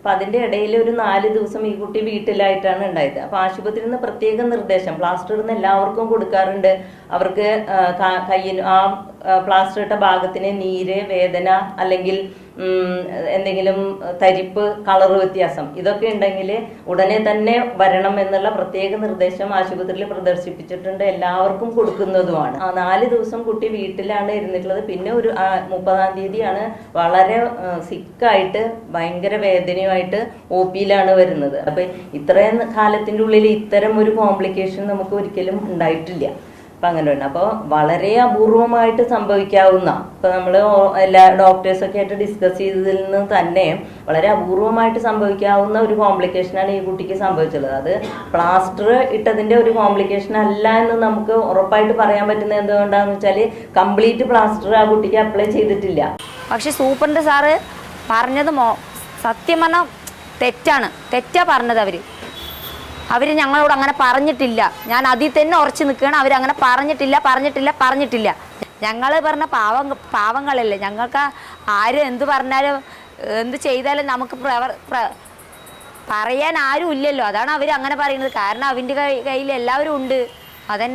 അപ്പൊ അതിന്റെ ഇടയിൽ ഒരു നാല് ദിവസം ഈ കുട്ടി വീട്ടിലായിട്ടാണ് ഉണ്ടായത്. അപ്പൊ ആശുപത്രിയിൽ നിന്ന് പ്രത്യേക നിർദ്ദേശം. പ്ലാസ്റ്റർ ഇടുന്ന എല്ലാവർക്കും കൊടുക്കാറുണ്ട്. അവർക്ക് കയ്യിന് ആ, പ്ലാസ്റ്റർ ഇട്ട ഭാഗത്തിന് നീര് വേദന അല്ലെങ്കിൽ എന്തെങ്കിലും തരിപ്പ് കളർ വ്യത്യാസം ഇതൊക്കെ ഉണ്ടെങ്കിൽ ഉടനെ തന്നെ വരണം എന്നുള്ള പ്രത്യേക നിർദ്ദേശം ആശുപത്രിയിൽ പ്രദർശിപ്പിച്ചിട്ടുണ്ട് എല്ലാവർക്കും കൊടുക്കുന്നതുമാണ്. ആ നാല് ദിവസം കുട്ടി വീട്ടിലാണ് ഇരുന്നിട്ടുള്ളത്. പിന്നെ ഒരു മുപ്പതാം തീയതിയാണ് വളരെ സിക്കായിട്ട് ഭയങ്കര വേദനയുമായിട്ട് ഒ പിയിലാണ് വരുന്നത്. അപ്പൊ ഇത്രയും കാലത്തിന്റെ ഉള്ളിൽ ഇത്തരം ഒരു കോംപ്ലിക്കേഷൻ നമുക്ക് ഒരിക്കലും ഉണ്ടായിട്ടില്ല. അപ്പൊ അങ്ങനെ ഉണ്ട് അപ്പോൾ വളരെ അപൂർവമായിട്ട് സംഭവിക്കാവുന്ന ഇപ്പൊ നമ്മൾ എല്ലാ ഡോക്ടേഴ്സൊക്കെ ആയിട്ട് ഡിസ്കസ് ചെയ്തതിൽ നിന്ന് തന്നെ വളരെ അപൂർവമായിട്ട് സംഭവിക്കാവുന്ന ഒരു കോംപ്ലിക്കേഷനാണ് ഈ കുട്ടിക്ക് സംഭവിച്ചുള്ളത് അത് പ്ലാസ്റ്റർ ഇട്ടതിന്റെ ഒരു കോംപ്ലിക്കേഷൻ അല്ല എന്ന് നമുക്ക് ഉറപ്പായിട്ട് പറയാൻ പറ്റുന്ന എന്തുകൊണ്ടാന്ന് വെച്ചാൽ കംപ്ലീറ്റ് പ്ലാസ്റ്റർ ആ കുട്ടിക്ക് അപ്ലൈ ചെയ്തിട്ടില്ല. പക്ഷെ സൂപ്രണ്ട് സാറ് പറഞ്ഞത് സത്യം പറഞ്ഞാൽ തെറ്റാണ്. തെറ്റാ പറഞ്ഞത് അവർ അവർ ഞങ്ങളോട് അങ്ങനെ പറഞ്ഞിട്ടില്ല. ഞാൻ അതിൽ തന്നെ ഉറച്ചു നിൽക്കുകയാണ്. അവരങ്ങനെ പറഞ്ഞിട്ടില്ല പറഞ്ഞിട്ടില്ല പറഞ്ഞിട്ടില്ല. ഞങ്ങൾ പറഞ്ഞ പാവം പാവങ്ങളല്ലേ? ഞങ്ങൾക്ക് ആരും എന്ത് പറഞ്ഞാലും എന്ത് ചെയ്താലും നമുക്ക് പറയാൻ ആരും ഇല്ലല്ലോ. അതാണ് അവർ അങ്ങനെ പറയുന്നത്. കാരണം അവന്റെ കയ്യിൽ എല്ലാവരും ഉണ്ട്. അതന്നെ.